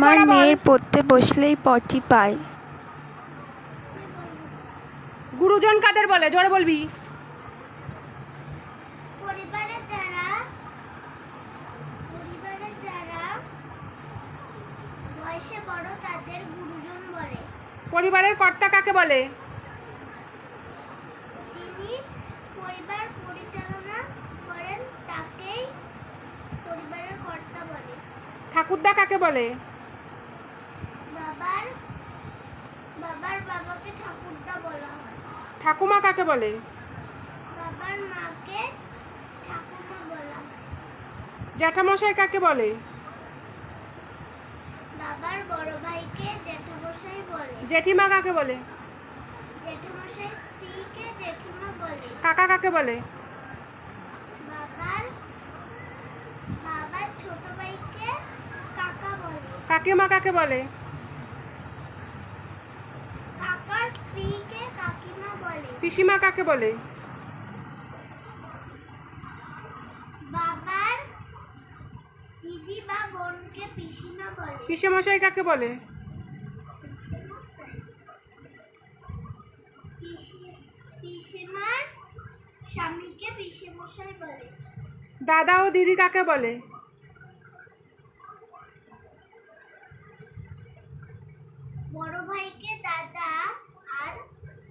আমার মেয়ের পড়তে বসলেই পটি পায়। গুরুজন কাদের বলে? জোরে বলবি। যারা পরিবারে যারা বয়সে বড় তাদের গুরুজন বলে। পরিবারের কর্তা কাকে বলে? যিনি পরিবার পরিচালনা করেন তাকেই পরিবারের কর্তা বলে। ঠাকুরদা কাকে বলে বাবার বাবার বাবাকে ঠাকুরদা বলা হয়। ঠাকুমা কাকে বলে? বাবার মাকে ঠাকুমা বলা হয়। জ্যাঠামশাই কাকে বলে? বাবার বড় ভাইকে জ্যাঠামশাই বলে। জেঠিমা কাকে বলে? জ্যাঠামশাই স্ত্রীকে জেঠিমা বলে। কাকা কাকে বলে? বাবার বাবার ছোট ভাইকে কাকা বলে। কাকিমা কাকে বলে কাকার স্ত্রীকে কাকিমা বলে পিসিমা কাকে বলে? বাবার দিদি বা বোনকে পিসিমা বলে। পিসেমশাই কাকে বলে? পিসিমার স্বামীকে পিসেমশাই বলে। দাদা ও দিদি কাকে বলে? বড় ভাইকে দাদা আর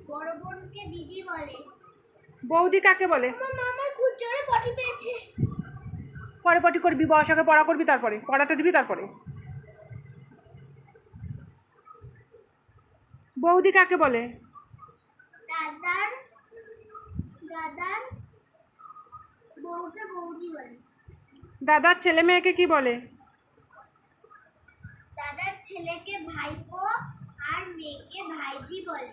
বড় বোনকে দিদি বলে বৌদি কাকে বলে? পরে পটি করবি বসাকে পড়া করবি তারপরে পড়াটা দিবি তারপরে। বৌদি কাকে বলে? দাদার দাদার বউকে বৌদি বলে। দাদার ছেলে মেয়েকে কি বলে? দাদার ছেলেকে ভাইপো আর মেয়েকে ভাইজি বলে।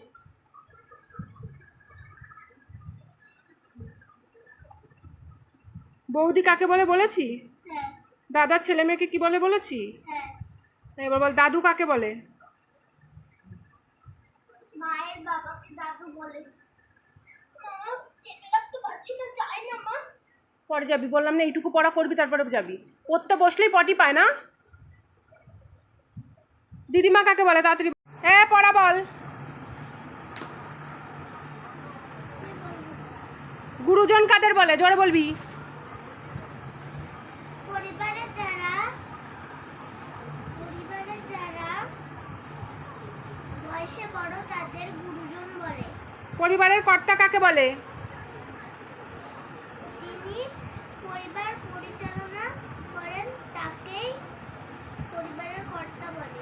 বৌদি কাকে বলে বলেছি? হ্যাঁ। দাদার ছেলে মেয়েকে কি বলে বলেছি? হ্যাঁ। এবার বল দাদু কাকে বলে? মায়ের বাবাকে দাদু বলে। পরে যাবি বললাম না এইটুকু পড়া করবি তারপরে যাবি। পড়তে বসলেই পটি পায় না? দিদিমা কাকে বলে? তাড়াতাড়ি এ পড়া বল। গুরুজন কাদের বলে? জোরে বলবি পরিবারে যারা পরিবারে যারা বয়সে বড় তাদের গুরুজন বলে। পরিবারের কর্তা কাকে বলে? যিনি পরিবার পরিচালনা করেন তাকেই পরিবারের কর্তা বলে।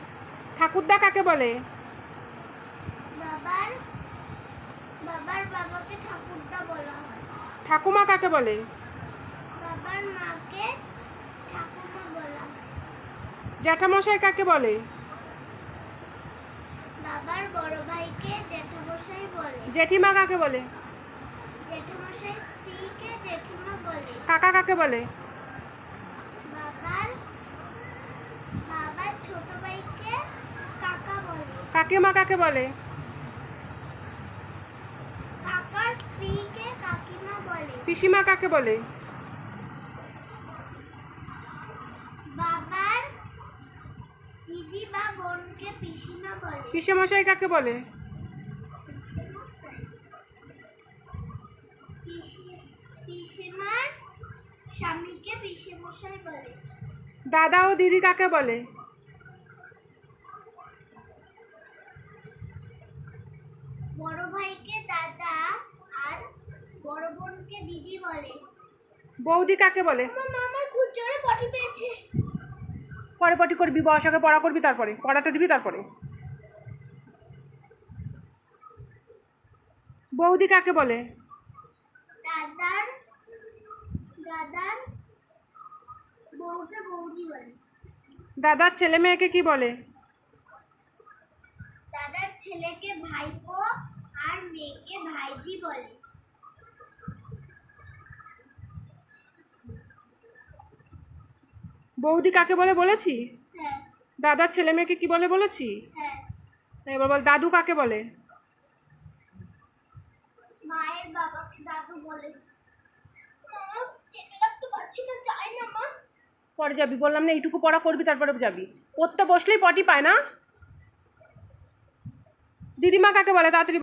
ঠাকুরদা কাকে বলে? বাবার বাবার বাবাকে ঠাকুরদা বলা হয়। ঠাকুমা কাকে বলে? বাবার মাকে ঠাকুমা বলা হয়। জ্যাঠামশাই কাকে বলে? বাবার বড় ভাইকে জ্যাঠামশাই বলে। জেঠিমা কাকে বলে? জ্যাঠামশাই স্ত্রীকে জেঠিমা বলে। কাকা কাকে বলে? বাবার বাবার ছোট ভাইকে কাকা বলে। কাকিমা কাকে বলে? কাকার স্ত্রীকে কাকিমা বলে। পিসিমা কাকে বলে বাবার দিদি বা বোনকে পিসিমা বলে পিসেমশাই কাকে বলে? দাদা ও দিদি কাকে বলে? বড় ভাইকে দাদা আর বড় বোনকে দিদি বলে। বৌদি কাকে বলে? আমার মামা খুব জোরে পটি পেয়েছে। পরে পটি করবি বসাকে পড়া করবি তারপরে পড়াটা দিবি তারপরে। বৌদি কাকে বলে? দাদার দাদার বউকে বৌদি বলে। দাদার ছেলে মেয়েকে কি বলে? দাদার ছেলেকে ভাইপো আর মেয়েকে ভাইজি বলে। বৌদি কাকে বলে বলেছি? হ্যাঁ। দাদার ছেলে মেয়েকে কি বলে বলেছি? হ্যাঁ। এবার বল দাদু কাকে বলে? মায়ের বাবাকে দাদু বলে। মা চেপে রাখতে পারছি না, যাই না মা। পরে যাবি, বললাম না, এইটুকু পড়া করবি, তারপরে যাবি। পড়তে বসলেই পটি পায় না। দিদিমা কাকে বলে? তাড়াতাড়ি